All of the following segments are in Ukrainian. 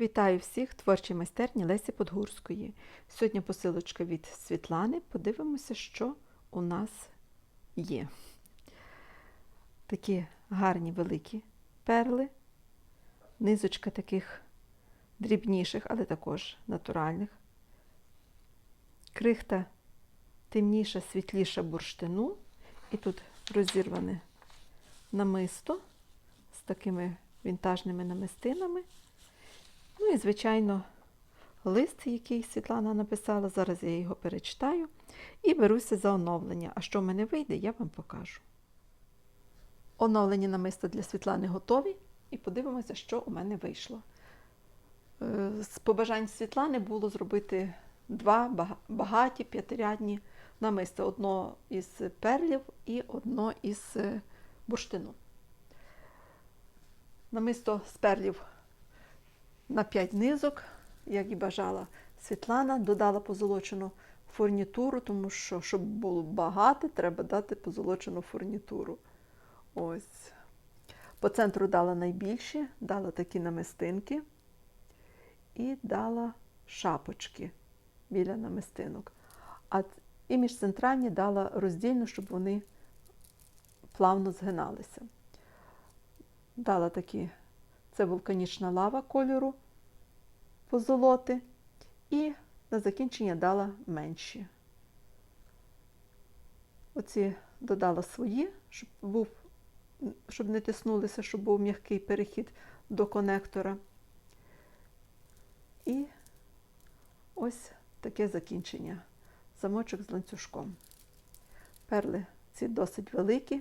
Вітаю всіх творчій майстерні Лесі Подгурської. Сьогодні посилочка від Світлани. Подивимося, що у нас є. Такі гарні великі перли, низочка таких дрібніших, але також натуральних. Крихта темніша, світліша бурштину. І тут розірване намисто з такими вінтажними намистинами. Ну і, звичайно, лист, який Світлана написала, зараз я його перечитаю і беруся за оновлення. А що в мене вийде, я вам покажу. Оновлені намисто для Світлани готові, і подивимося, що у мене вийшло. Е, З побажань Світлани було зробити два багаті п'ятирядні намиста. Одно із перлів і одно із е, бурштину. Намисто з перлів на 5 низок, як і бажала Світлана, додала позолочену фурнітуру, тому що, щоб було багато, треба дати позолочену фурнітуру. Ось. По центру дала найбільші, дала такі намистинки і дала шапочки біля намистинок. А і між центральні дала роздільну, щоб вони плавно згиналися. Дала такі це вулканічна лава кольору позолоти. І на закінчення дала менші. Оці додала свої, щоб, був, щоб не тиснулися, щоб був м'який перехід до конектора. І ось таке закінчення. Замочок з ланцюжком. Перли ці досить великі,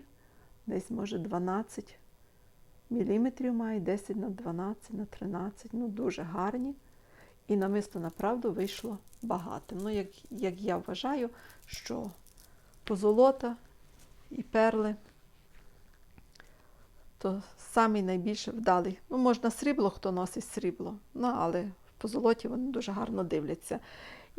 десь може 12 міліметрів має 10 на 12 на 13, ну дуже гарні. І намисто направду вийшло багато. Ну, як, як я вважаю, що позолота і перли то самий найбільше вдалий. Ну, можна срібло, хто носить срібло, ну, але в позолоті вони дуже гарно дивляться.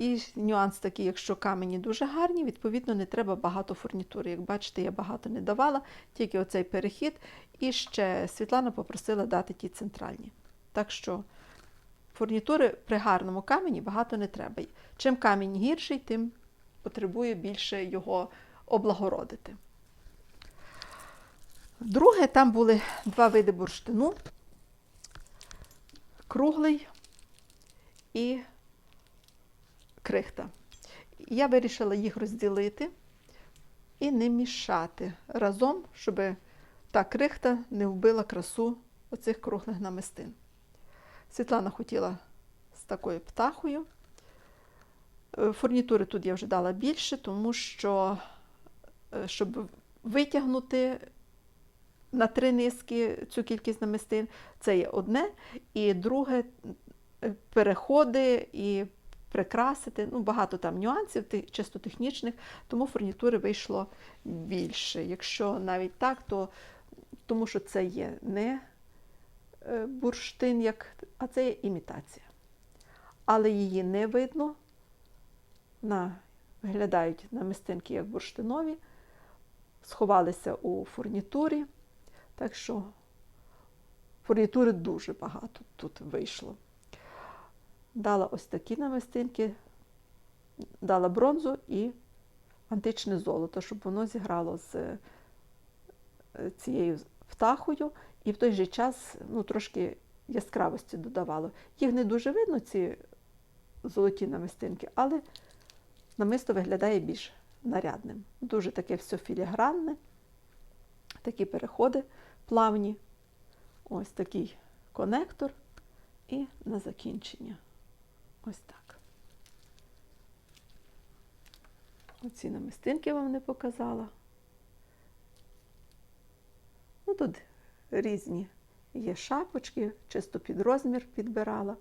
І нюанс такий, якщо камені дуже гарні, відповідно, не треба багато фурнітури. Як бачите, я багато не давала, тільки оцей перехід. І ще Світлана попросила дати ті центральні. Так що фурнітури при гарному камені багато не треба. Чим камінь гірший, тим потребує більше його облагородити. Друге, там були два види бурштину: круглий і крихта. Я вирішила їх розділити і не мішати разом, щоб та крихта не вбила красу оцих круглих намистин. Світлана хотіла з такою птахою. Е, Фурнітури тут я вже дала більше, тому що, е, щоб витягнути на три низки цю кількість намистин, це є одне, і друге е, переходи і прикрасити. Ну, багато там нюансів, чисто технічних, тому фурнітури вийшло більше. Якщо навіть так, то тому що це є не е, бурштин, як, а це є імітація. Але її не видно. На, виглядають намистинки як бурштинові, сховалися у фурнітурі. Так що фурнітури дуже багато тут вийшло. Дала ось такі намистинки, дала бронзу і античне золото, щоб воно зіграло з е, цією птахою і в той же час ну, трошки яскравості додавало. Їх не дуже видно, ці золоті намистинки, але намисто виглядає більш нарядним. Дуже таке все філігранне, такі переходи плавні. Ось такий конектор і на закінчення. Ось так. Оці намистинки вам не показала. Ну, тут різні є шапочки, чисто під розмір підбирала,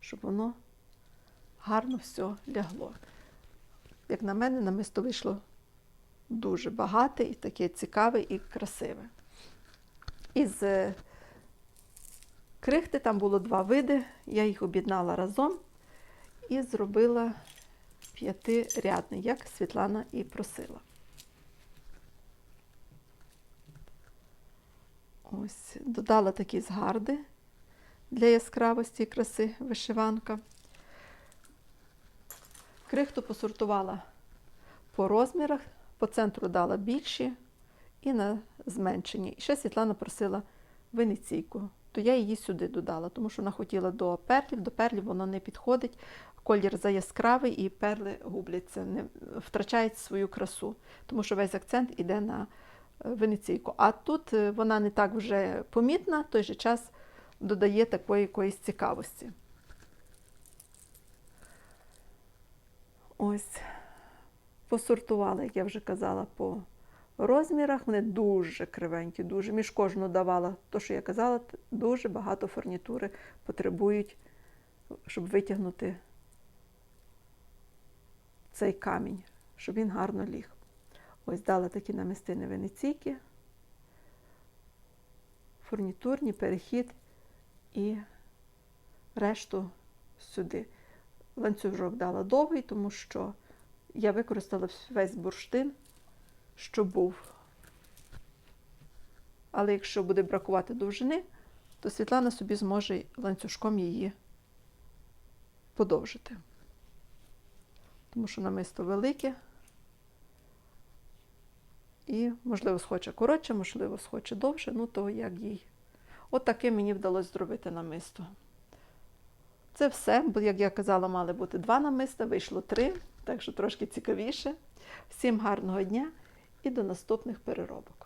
щоб воно гарно все лягло. Як на мене, намисто вийшло дуже багате і таке цікаве і красиве. Із е, крихти там було два види, я їх об'єднала разом і зробила п'ятирядний, як Світлана і просила. Ось, додала такі згарди для яскравості і краси вишиванка. Крихту посортувала по розмірах, по центру дала більші і на зменшені. І ще Світлана просила венеційку, то я її сюди додала, тому що вона хотіла до перлів, до перлів воно не підходить. Колір заяскравий і перли губляться, не втрачають свою красу, тому що весь акцент іде на е, венеційку. А тут е, вона не так вже помітна, в той же час додає такої якоїсь цікавості. Ось посортувала, як я вже казала, по розмірах. Вони дуже кривенькі, дуже. Між кожну давала, то, що я казала, дуже багато фурнітури потребують, щоб витягнути цей камінь, щоб він гарно ліг. Ось дала такі намистини венеційки, фурнітурні, перехід і решту сюди. Ланцюжок дала довгий, тому що я використала весь бурштин, що був. Але якщо буде бракувати довжини, то Світлана собі зможе ланцюжком її подовжити. Тому що намисто велике. І, можливо, схоче коротше, можливо, схоче довше, ну то як їй. От таке мені вдалося зробити намисто. Це все, бо, як я казала, мали бути два намиста, вийшло три, так що трошки цікавіше. Всім гарного дня і до наступних переробок.